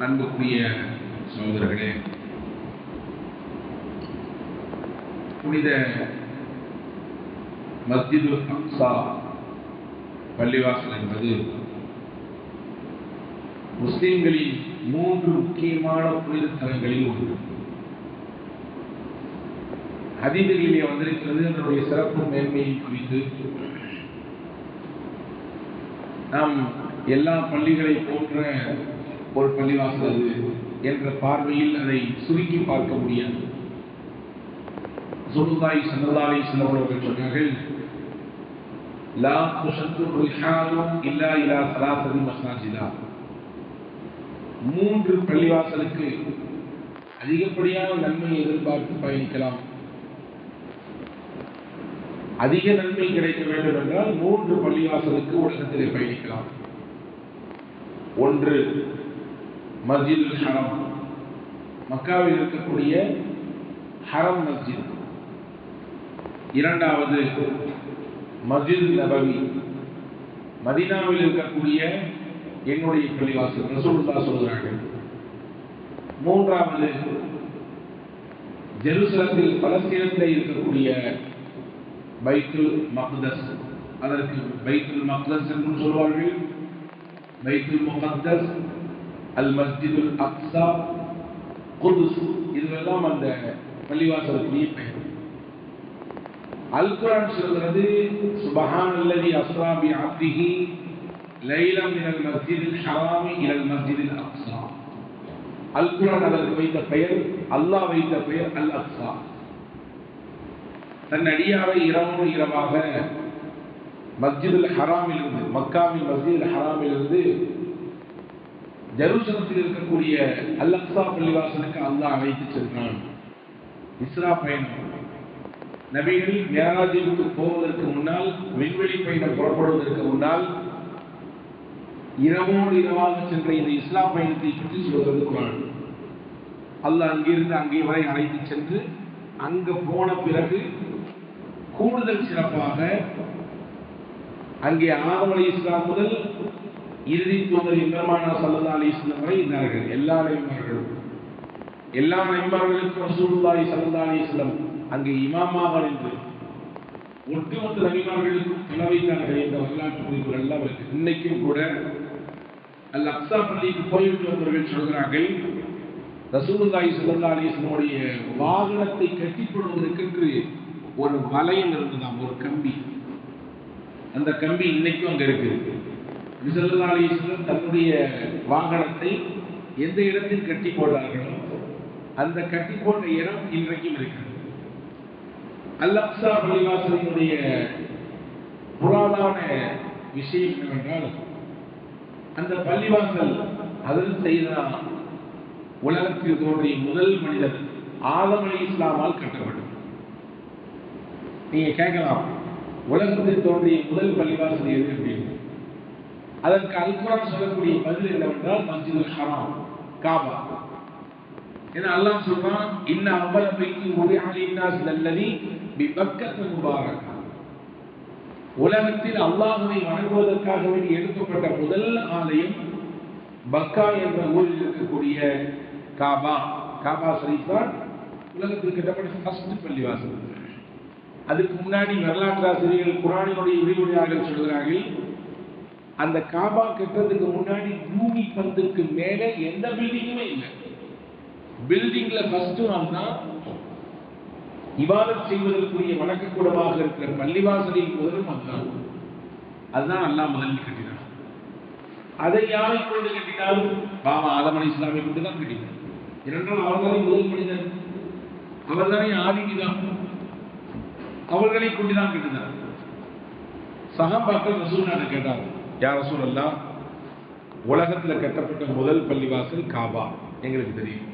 அன்புக்குரிய சகோதரர்களே புனித மஸ்ஜிதுல் அக்ஸா பள்ளிவாசல் என்பது முஸ்லிம்களின் மூன்று முக்கியமான புனித தலங்களில் ஒன்று. அதிபதியிலே வந்திருக்கிறது அதனுடைய சிறப்பு மேன்மையை குறித்து. நாம் எல்லா பள்ளிகளை போன்ற ஒரு பள்ளிவாசல் அது என்ற பார்வையில் அதை சுருக்கி பார்க்க முடியாது. சொல்லுதாய் சன்னதாலை செல்லவர்கள் சொன்னார்கள் லா துஷத்து ரிஹாலும் இல்லா இலா சலாசதி மசாஜிதா மூன்று பள்ளிவாசலுக்கு அதிகப்படியான நன்மையை எதிர்பார்த்து பயணிக்கலாம். அதிக நன்மை கிடைக்க வேண்டும் என்றால் மூன்று பள்ளிவாசலுக்கு உலகத்திலே பயணிக்கலாம். ஒன்று மஸ்ஜித் ஹரம். மக்காவில் இருக்கக்கூடிய ஹரம் மஸ்ஜித். இரண்டாவது மஸ்ஜித் நபவி. மதீனாவில் இருக்கக்கூடிய என்னுடைய பள்ளிவாசல் ரசூல்லா சொல்கிறார்கள் மூன்றாவது ஜெருசலத்தில் பலஸ்தீனத்தில் இருக்கக்கூடிய பைத்துல் மக்தஸ். அதற்கு பைத்துல் மக்தஸ் என்று சொல்வார்கள். பைத்துல் முகத்தஸ் அல் மஸ்ஜிதுல் அக்ஸா குதுஸ் இதுவெல்லாம் அந்த பள்ளிவாசலுக்குரிய பெயர் அல் குரான் சொல்கிறது சுபஹான் அல்லதி அஸ்ரா பி அப்திஹி லைலம் மினல் மஸ்ஜிதில் ஹராமி இலல் மஸ்ஜிதில் அக்ஸா. அல் குரான் அதற்கு வைத்த பெயர் அல்லாஹ் வைத்த பெயர் அல் அக்ஸா. தன் அடியாரை இரவு இரவாக மஸ்ஜிதுல் ஹராமிலிருந்து மக்காவின் மஸ்ஜிதுல் ஹராமிலிருந்து ஜெருசலத்தில் இருக்கக்கூடிய அல்லக்ஸா பள்ளிவாசலுக்கு அல்லாஹ் அழைத்து சென்றான் இஸ்ரா பயணம். நபிகள் மேராஜிற்கு போவதற்கு முன்னால் விண்வெளி பயணம் புறப்படுவதற்கு முன்னால் இரவோடு இரவாக சென்ற இந்த இஸ்லாம் பயணத்தை பற்றி சொல்வது குரான் அல்லாஹ் அங்கிருந்து அங்கே வரை அழைத்து சென்று அங்கு போன பிறகு கூடுதல் சிறப்பாக அங்கே ஆதம் அலி இஸ்லாம் முதல் இறுதி தூதர் பெருமானா சல்லா அலி இருந்தார்கள். எல்லா நபிமார்களும். எல்லா நபிமார்களுக்கும் ரசூலுல்லாஹி சல்லா அலி இஸ்லாம் அங்கே இமாமாக நின்று ஒட்டுமொத்த நபிமார்களுக்கும் தலை என்ற வரலாற்று குறிப்புகள் எல்லாம் இருக்கு. இன்னைக்கும் கூட அல் அக்சா பள்ளிக்கு போய்விட்டு வந்தவர்கள் சொல்கிறார்கள் ரசூலுல்லாஹி ஸல்லல்லாஹு அலைஹி வாகனத்தை கட்டிப் போடுவதற்கென்று ஒரு வளையம் இருந்ததாம் ஒரு கம்பி. அந்த கம்பி இன்னைக்கும் அங்கே இருக்கு. ஸல்லல்லாஹு தன்னுடைய வாகனத்தை எந்த இடத்தில் கட்டி போடுறார்களோ அந்த கட்டி போட்ட இடம் இன்றைக்கும் இருக்கிறது. அல்லப்சா பள்ளிவாசலினுடைய புராதான விஷயம் என்னவென்றால் அந்த பள்ளிவாசல் அதில் செய்தால் உலகத்தில் தோன்றிய முதல் மனிதர் ஆதம் அலி இஸ்லாமால் கட்டப்படும் நீங்க கேட்கலாம் உலகத்தில் தோன்றிய முதல் பள்ளிவாசல் எது அப்படின்னு? அதற்கு அல்குரான் சொல்லக்கூடிய பதில் என்னவென்றால் மஸ்ஜிதுல் ஹராம் காபா. ஏன்னா அல்லாஹ் சொல்றான் இன்ன அவ்வள பைக்கு ஒரு அலின்னாஸ் நல்லதி பி முபாரக். உலகத்தில் அல்லாஹுவை வணங்குவதற்காக வேண்டி எடுக்கப்பட்ட முதல் ஆலயம் பக்கா என்ற ஊரில் இருக்கக்கூடிய காபா. காபா ஷரீஃப் தான் உலகத்தில் கட்டப்பட்ட ஃபர்ஸ்ட் பள்ளிவாசல். அதுக்கு முன்னாடி வரலாற்று ஆசிரியர்கள் குரானினுடைய விரிவுரையாக சொல்கிறார்கள் அந்த காபா கட்டுறதுக்கு முன்னாடி பூமி பந்துக்கு மேலே எந்த பில்டிங்குமே இல்லை. பில்டிங்ல ஃபர்ஸ்ட் நாள் தான் இவாதம் செய்வதற்குரிய வணக்கக்கூடமாக இருக்கிற பள்ளிவாசலின் முதலும் அதுதான் அதுதான் அல்லாஹ் முதலில் கட்டினார் அதை யாரை கொண்டு கட்டினாலும் பாபா ஆதம் இஸ்லாமை கொண்டு தான் கட்டினார். இரண்டாம் அவர்தானே முதல் மனிதன் அவர்தானே ஆதிபிதான் அவர்களை கொண்டுதான் கட்டினார். சகாபாக்கள் ரசூல் கேட்டார் யார் சூழல்லாம் உலகத்தில் உலகத்துல கட்டப்பட்ட முதல் பள்ளிவாசல் காபா. எங்களுக்கு தெரியும்.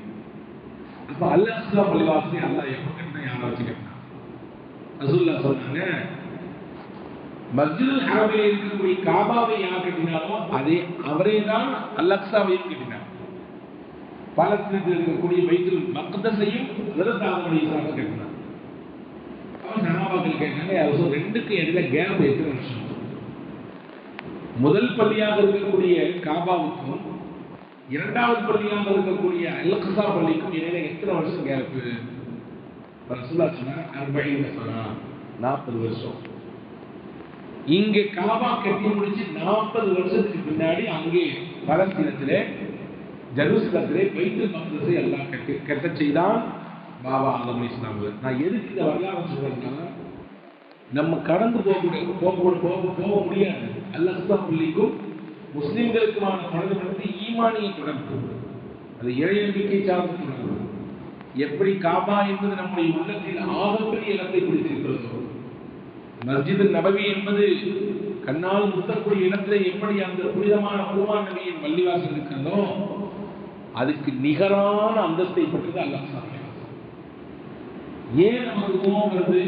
அப்ப அல்ல அஸ்லா பள்ளிவாசலை அல்லாஹ் எப்போ கட்டினா யாரை வச்சு கட்டினா ரசூல்லா சொன்னாங்க மஸ்ஜிதுல் அரபில் இருக்கக்கூடிய காபாவை யார் கட்டினாலும் அதே அவரே தான் அல்லக்ஸாவையும் கட்டினார். பாலஸ்தீனத்தில் இருக்கக்கூடிய பைத்துல் மக்கத்தையும் ஹஜரத் சார்பு அலைஹிஸ்ஸலாம் கட்டினார். அவன் கேட்டாங்க ரெண்டுக்கும் இடையில கேப் எத்தனை வருஷம்? முதல் பள்ளியாக இருக்கக்கூடிய காபாவுக்கும் இரண்டாவது பள்ளியாக இருக்கக்கூடிய அல்கசா பள்ளிக்கும் இடையில எத்தனை வருஷம் கேப்பு ரசூலா சொன்னார் அறுபைந்து சொன்னா நாற்பது வருஷம். இங்க காபா கட்டி முடிச்சு நாற்பது வருஷத்துக்கு பின்னாடி அங்கே பலஸ்தீனத்திலே ஜெருசலத்திலே பைத்துல் மக்தஸை எல்லாம் கட்டி கட்ட செய்தான் பாபா ஆதம் இஸ்லாம் நான் எதுக்கு இந்த வரலாறு சொல்றேன்னா நம்ம கடந்து போகக்கூடிய போக போக போக முடியாது. அல்லா புள்ளிக்கும் முஸ்லிம்களுக்குமான தொடர்பு வந்து ஈமானிய தொடர்பு அது இறை நம்பிக்கை சார்ந்த தொடர்பு எப்படி காபா என்பது நம்முடைய உள்ளத்தில் ஆகப்பெரிய இடத்தை பிடித்திருக்கிறதோ மஸ்ஜிது நபவி என்பது கண்ணால் முத்தக்கூடிய இடத்துல எப்படி அந்த புனிதமான குருவான் நபியின் பள்ளிவாசல் இருக்கிறதோ அதுக்கு நிகரான அந்தஸ்தை பெற்றது அல்லாஹ் ஏன் நமக்கு கோபம் வருது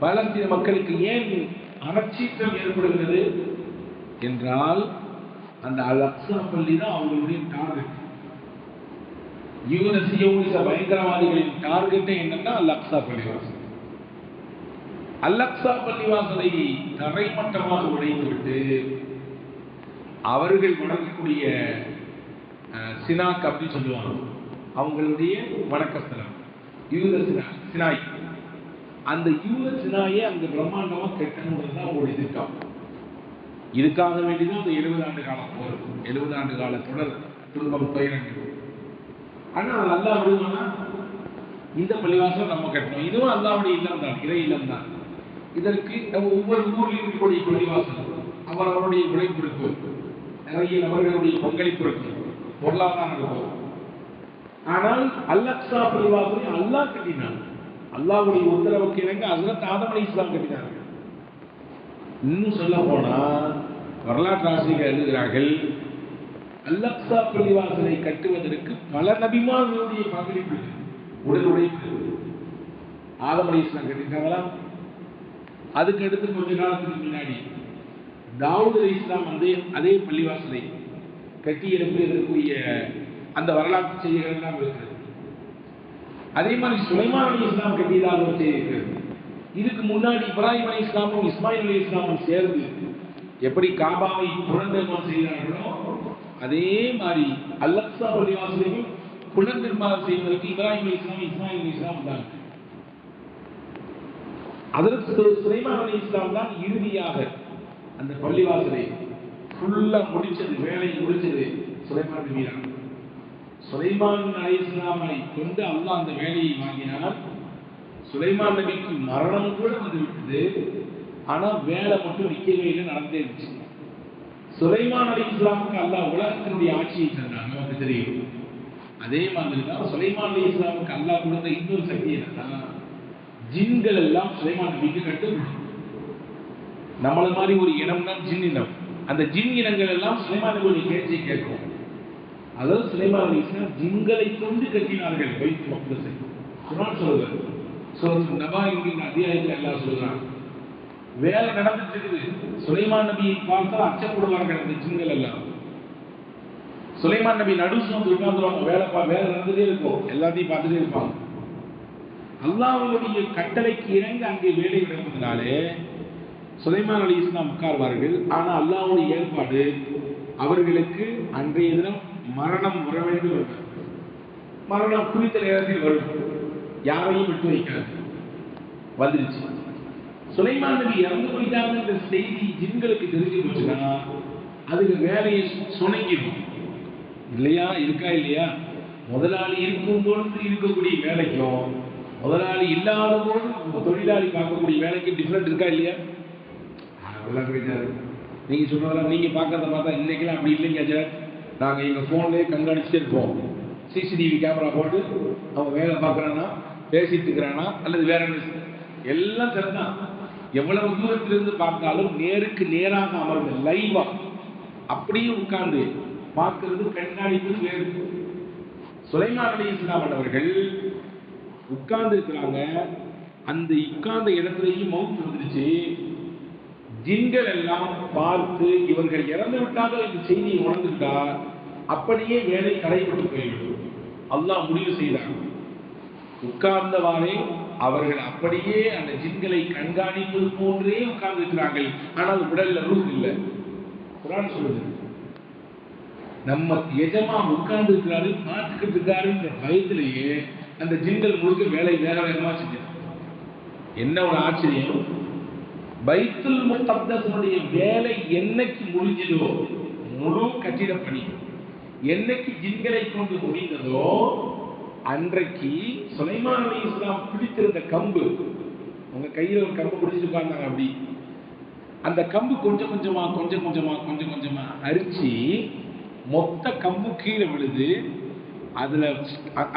பாலஸ்தீன மக்களுக்கு ஏன் அனச்சீற்றம் ஏற்படுகிறது? என்றால் அந்த அலக்ஸா பள்ளி தான் அவங்களுடைய டார்கெட் யூத சியோனிச பயங்கரவாதிகளின் டார்கெட்டே என்னன்னா அலக்ஸா பள்ளிவாசல் அல் பள்ளிவாசலை தரைமட்டமாக உடைத்துவிட்டு அவர்கள் வணங்கக்கூடிய சினாக் அப்படின்னு சொல்லுவாங்க. அவங்களுடைய வணக்கஸ்தலம் யூத சினா சினாய். அந்த யூத அந்த பிரம்மாண்டமா கட்டணுன்றது தான் அவங்களுடைய திட்டம். இதுக்காக வேண்டிதான் அந்த எழுபது ஆண்டு காலம் போர் எழுபது ஆண்டு கால தொடர் துன்பம் துயரங்கள் ஆனா அது அல்லாஹ் விடுவானா? இந்த பள்ளிவாசம் நம்ம கட்டணும். இதுவும் அல்லாவுடைய இல்லம் தான் இறை இல்லம் தான். இதற்கு நம்ம ஒவ்வொரு ஊரில் இருக்கக்கூடிய பள்ளிவாசல் அவர் அவருடைய உழைப்பு இருக்கும் நிறைய நபர்களுடைய பங்களிப்பு இருக்கும் பொருளாதாரம் இருக்கும் ஆனால் அல்லக்ஸா பள்ளிவாசலை அல்லா கட்டினான். அல்லாவுடைய உத்தரவுக்கு இணங்க ஹஸ்ரத் ஆதம் இஸ்லாம் கட்டினார்கள் இன்னும் சொல்ல போனா வரலாற்று ஆசிரியர்கள் எழுதுகிறார்கள் அல்லக்ஸா பள்ளிவாசலை கட்டுவதற்கு பல நபிமார்களுடைய பங்களிப்பு இருக்கு. உடல் உழைப்பு ஆதம் அலி இஸ்லாம் கட்டிட்டாங்களா அதுக்கு அடுத்து கொஞ்ச காலத்துக்கு முன்னாடி தாவூத் அலி இஸ்லாம் அதே அதே பள்ளிவாசலை கட்டி எழுப்பியதற்குரிய அந்த வரலாற்று செய்திகள் எல்லாம் இருக்கிறது அதே மாதிரி சுலைமான் அலி இஸ்லாம் கட்டியதாக ஒரு செய்தி இருக்கிறது இதுக்கு முன்னாடி இப்ராஹிம் அலி இஸ்லாமும் இஸ்மாயில் அலி இஸ்லாமும் சேர்ந்து எப்படி காபாவை புனர்நிர்மாணம் செய்கிறார்களோ அதே மாதிரி அல்லக்ஸா பள்ளிவாசலையும் புனர்நிர்மாணம் செய்வதற்கு இப்ராஹிம் அலி இஸ்லாம் இஸ்மாயில் அலி இஸ்லாம் தான் அதற்கு சுலைமான் அலி இஸ்லாம் தான் இறுதியாக அந்த பள்ளிவாசலை ஃபுல்லா முடிச்சது வேலையை முடிச்சது சுலைமான் நபி சுலைமான் அலி இஸ்லாமை கொண்டு அல்லாஹ் அந்த வேலையை வாங்கினார் சுலைமான் நபிக்கு மரணம் கூட வந்து விட்டது வேலை மட்டும் நிற்கவே இல்லை நடந்தே இருந்துச்சு. சுலைமான் அலி இஸ்லாமுக்கு அல்லாஹ் உலகத்தினுடைய ஆட்சியை தந்தான். நமக்கு தெரியும். அதே மாதிரி தான் சுலைமான் அலி இஸ்லாமுக்கு அல்லாஹ் கொடுத்த இன்னொரு சக்தி என்னன்னா ஜின்கள் எல்லாம் சுலைமான் நபிக்கு கட்டுப்படும் நம்மள மாதிரி ஒரு இனம் தான் ஜின் இனம். அந்த ஜின் இனங்கள் எல்லாம் சுலைமான் நபியுடைய பேச்சை கேட்கும். அதாவது சுலைமான் அலி இஸ்லாம் ஜிங்களை கொண்டு கட்டினார்கள். பைத் மக்தஸை குர்ஆன் சொல்லுவார். நபா என்கிற அத்தியாயத்தில் எல்லாம் சொல்கிறான் வேலை நடந்துட்டு இருக்குது சுலைமான் நபியை பார்த்தால் அச்சப்படுவார்கள் அந்த ஜிங்கள் எல்லாம். சுலைமான் நபி நடு உட்கார்ந்துருவாங்க. வேலை பா வேலை நடந்துட்டே இருக்கும். எல்லாத்தையும் பார்த்துட்டே இருப்பாங்க. அல்லாவுடைய கட்டளைக்கு இறங்கி அங்கே வேலை நடப்பதனாலே சுலைமான் அலி இஸ்லாம் உட்கார்வார்கள். ஆனா அல்லாவுடைய ஏற்பாடு அவர்களுக்கு அன்றைய தினம் மரணம் வரவேண்டு மரணம் குறித்த நேரத்தில் வரும். யாரையும் விட்டு வைக்காது. வந்துருச்சு. சுலைமான் நபி இறந்து போயிட்டாங்கன்ற செய்தி ஜின்களுக்கு தெரிஞ்சு போச்சுன்னா அதுக்கு வேலையை சுணங்கிடும். இல்லையா? இருக்கா இல்லையா? முதலாளி இருக்கும் பொழுது இருக்கக்கூடிய வேலைக்கும் முதலாளி இல்லாத போது தொழிலாளி பார்க்கக்கூடிய வேலைக்கு டிஃப்ரெண்ட் இருக்கா இல்லையா? அதெல்லாம் போயிட்டாரு நீங்க சொன்னதெல்லாம் நீங்க பார்க்கறத பார்த்தா இன்னைக்கெல்லாம் அப்படி இல்லைங்க சார் நாங்கள் எங்கள் ஃபோன்லேயே கண்காணிச்சுட்டே இருப்போம். சிசிடிவி கேமரா போட்டு அவன் வேலை பார்க்கறானா பேசிட்டு இருக்கிறானா அல்லது வேற என்ன எல்லாம் சரிதான். எவ்வளவு தூரத்திலிருந்து பார்த்தாலும் நேருக்கு நேராக அமர்ந்து லைவா அப்படியே உட்கார்ந்து பார்க்கிறது கண்காணிப்பு வேறு. சுலைமான் அலி இஸ்லாம் அவர்கள் உட்கார்ந்து இருக்கிறாங்க அந்த உட்கார்ந்த இடத்துலயும் மவுத் வந்துருச்சு. ஜின்கள் எல்லாம் பார்த்து இவர்கள் இறந்து விட்டார்கள் என்ற செய்தியை உணர்ந்துட்டா அப்படியே வேலை தடைப்பட்டு போயிடும் அல்லாஹ் முடிவு செய்தார் உட்கார்ந்தவாறே அவர்கள் அப்படியே அந்த ஜின்களை கண்காணிப்பது போன்றே உட்கார்ந்து இருக்கிறார்கள் ஆனால் உடல்ல ரூஹ் இல்லை. குரான் சொல்லுது நம்ம எஜமா உட்கார்ந்து இருக்கிறாரு பார்த்துக்கிட்டு இருக்காருன்ற பயத்திலேயே அந்த ஜின்கள் முழுக்க வேலை வேக வேகமா செஞ்சிடும் என்ன ஒரு ஆச்சரியம்? பைத்துல் முத்தப்தசனுடைய வேலை என்னைக்கு முடிஞ்சதோ முழு கட்டிட பணி. என்னைக்கு ஜின்களை கொண்டு முடிந்ததோ அன்றைக்கு சுலைமான் அலி இஸ்லாம் பிடித்திருந்த கம்பு. உங்க கையில் ஒரு கம்பு பிடிச்சிட்டு உட்கார்ந்தாங்க அப்படி. அந்த கம்பு கொஞ்சம் கொஞ்சமா கொஞ்சம் கொஞ்சமா கொஞ்சம் கொஞ்சமா அரிச்சு மொத்த கம்பு கீழே விழுது அதுல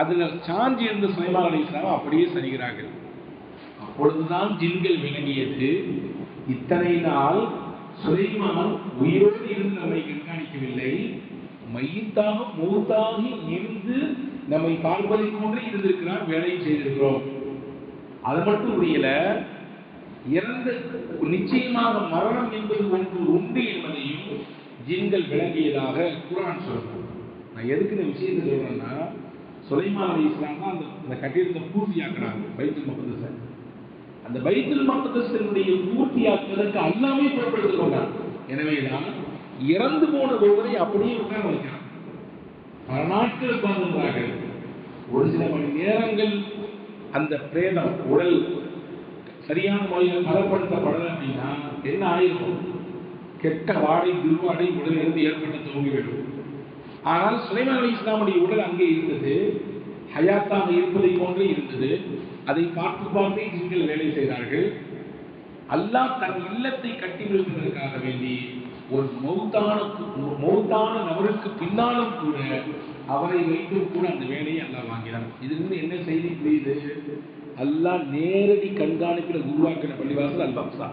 அதுல சாஞ்சி இருந்த சுலைமான் அலி இஸ்லாம் அப்படியே சரிகிறார்கள். அப்பொழுதுதான் ஜின்கள் விளங்கியது. இத்தனை நாள் சுலைமான் உயிரோடு இருந்து நம்மை கண்காணிக்கவில்லை. மையத்தாக மூத்தாகி இருந்து நம்மை பார்ப்பதை போன்று இருந்திருக்கிறார் வேலையை செய்திருக்கிறோம். அது மட்டும் புரியல. இறந்த நிச்சயமாக மரணம் என்பது ஒன்று உண்டு என்பதையும் ஜின்கள் விளங்கியதாக குரான் சொல்றோம் நான் எதுக்கு இந்த விஷயத்தை சொல்றேன்னா சுலைமான் அலி இஸ்லாம் தான் அந்த அந்த கட்டிடத்தை பூர்த்தியாக்குறாங்க பைத்துல் சார் அந்த பைத்துல் மக்தஸினுடைய பூர்த்தியாக்குவதற்கு அல்லாமே பொறுப்பெடுத்துக் கொண்டார் எனவேதான் இறந்து போன ஒருவரை அப்படியே உட்கார வைக்கிறான் பல நாட்கள் உட்கார்ந்திருந்தார்கள் ஒரு சில மணி நேரங்கள் அந்த பிரேதம் உடல் சரியான முறையில் பலப்படுத்தப்படலை அப்படின்னா என்ன ஆயிருக்கும்? கெட்ட வாடை துர்வாடை உடலிலிருந்து ஏற்பட்டு தோங்கிவிடும். ஆனால் சுலைமான் அலி இஸ்லாமுடைய உடல் அங்கே இருந்தது. ஹயாத்தாக இருப்பதை போன்றே இருந்தது. அதை பார்த்து பார்த்தே ஜின்கள் வேலை செய்தார்கள். அல்லாஹ் தன் இல்லத்தை கட்டி நிறுத்துவதற்காக வேண்டி ஒரு மௌத்தான மௌத்தான நபருக்கு பின்னாலும் கூட அவரை வைத்தும் கூட அந்த வேலையை அல்லாஹ் இதுல இதிலிருந்து என்ன செய்தி புரியுது? அல்லாஹ் நேரடி கண்காணிப்பில் உருவாக்கின பள்ளிவாசல் அல் பக்ஸா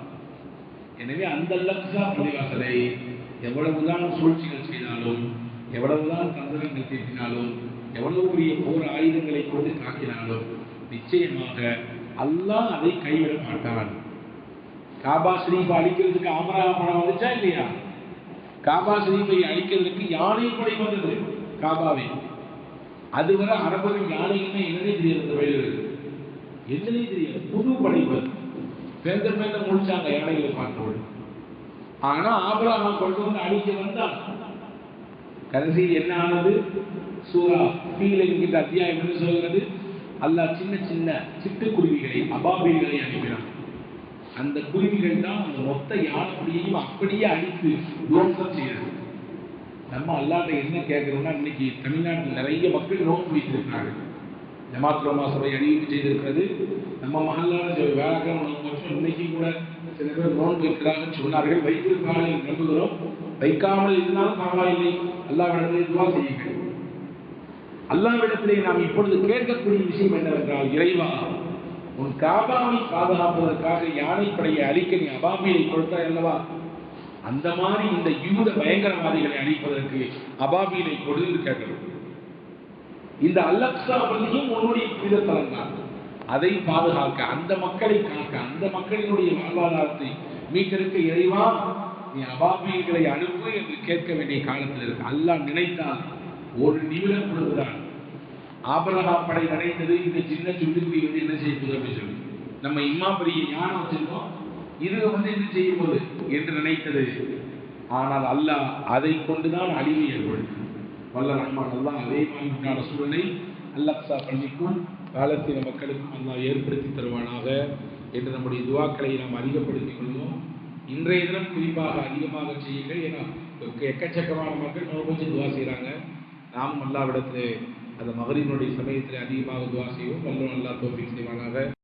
எனவே அந்த அல்-அக்ஸா பள்ளிவாசலை எவ்வளவுதான் சூழ்ச்சிகள் செய்தாலும் எவ்வளவுதான் தந்திரங்கள் தீட்டினாலும் எவ்வளவு பெரிய போர் ஆயுதங்களை கொண்டு தாக்கினாலும் நிச்சயமாக அல்லாஹ் அதை கைவிட மாட்டான். காபா ஷரீஃப் அழிக்கிறதுக்கு ஆமரா படம் வந்துச்சா இல்லையா? காபா ஸ்ரீபை அழிக்கிறதுக்கு யானை படை வந்தது? காபாவை. அதுவரை அரபர்கள் யானைக்குமே என்னன்னே தெரியாது இந்த வயலுக்கு என்னன்னே தெரியாது. புது படைப்பு. பேந்த பேந்த முடிச்சாங்க யானைகளை பார்த்தோடு ஆனா ஆபராமா கொண்டு வந்து அழிக்க வந்தான் கடைசியில் என்ன ஆனது? சூரா ஃபீல் என்கின்ற அத்தியாயம் என்ன சொல்கிறது? அல்லாஹ் சின்ன சின்ன சிட்டுக்குருவிகளை அபாபில்களை அனுப்பினான். அந்த குருவிகள் தான் அந்த மொத்த யானைப்படியையும் அப்படியே அடித்து துவம்சம் செய்யறது நம்ம அல்லாத என்ன கேட்கறோம்னா இன்னைக்கு தமிழ்நாட்டில் நிறைய மக்கள் நோன்பு வைத்திருக்கிறாங்க ஜமாத்ரோமா சபை அறிவிப்பு செய்திருக்கிறது நம்ம மகளான வேலைக்கிழமை நோன்பு இன்னைக்கு கூட சில பேர் நோன்பு வைக்கிறார்கள் சொன்னார்கள். வைத்திருக்கிறார்கள் நம்புகிறோம். வைக்காமல் இருந்தாலும் பரவாயில்லை. அல்லாவிடத்திலே இதுவாக செய்யுங்கள். அல்லாவிடத்திலே நாம் இப்பொழுது கேட்கக்கூடிய விஷயம் என்னவென்றால் இறைவா உன் காபாவை பாதுகாப்பதற்காக யானைப்படையை அழிக்க நீ அபாமியை கொடுத்தாய் அல்லவா? அந்த மாதிரி இந்த யூத பயங்கரவாதிகளை அழிப்பதற்கு அபாபியினை கொடுத்து கேட்கணும் இந்த அல்லக்ஸா பள்ளியும் உன்னுடைய புனிதத்தலம் தான் அதை பாதுகாக்க அந்த மக்களை காக்க அந்த மக்களினுடைய வாழ்வாதாரத்தை மீட்டெடுக்க இறைவா நீ அபாபியங்களை அனுப்பு என்று கேட்க வேண்டிய காலத்தில் இருக்கு. அல்லாஹ் நினைத்தால் ஒரு நிமிடம் கொடுக்கிறான் ஆபரகா படை நடைந்தது இந்த சின்ன சுண்டுக்குடி வந்து என்ன செய்ய போகுது அப்படின்னு சொல்லி. நம்ம இம்மா பெரிய ஞானம் வச்சிருக்கோம். இது வந்து என்ன செய்ய போகுது என்று நினைத்தது. ஆனால் அல்லாஹ் அதை கொண்டுதான் அழிவு ஏற்படுத்து வல்ல ரஹ்மான் அல்லாஹ் அதே மாதிரி சூழலை அல்லக்ஸா பள்ளிக்கும் பாலஸ்தீன மக்களுக்கும் அல்லாஹ் ஏற்படுத்தி தருவானாக என்று நம்முடைய துவாக்களை நாம் அதிகப்படுத்திக் கொள்வோம். இன்றைய தினம் குறிப்பாக அதிகமாக செய்யுங்கள். ஏன்னா எக்கச்சக்கமான மக்கள் நோய் துவா செய்கிறாங்க நாமும் அல்லாவிடத்திலே அந்த மகரினுடைய சமயத்தில் அதிகமாக துவா செய்வோம். வல்லவன் அல்லா தோஃபிக் செய்வானாக.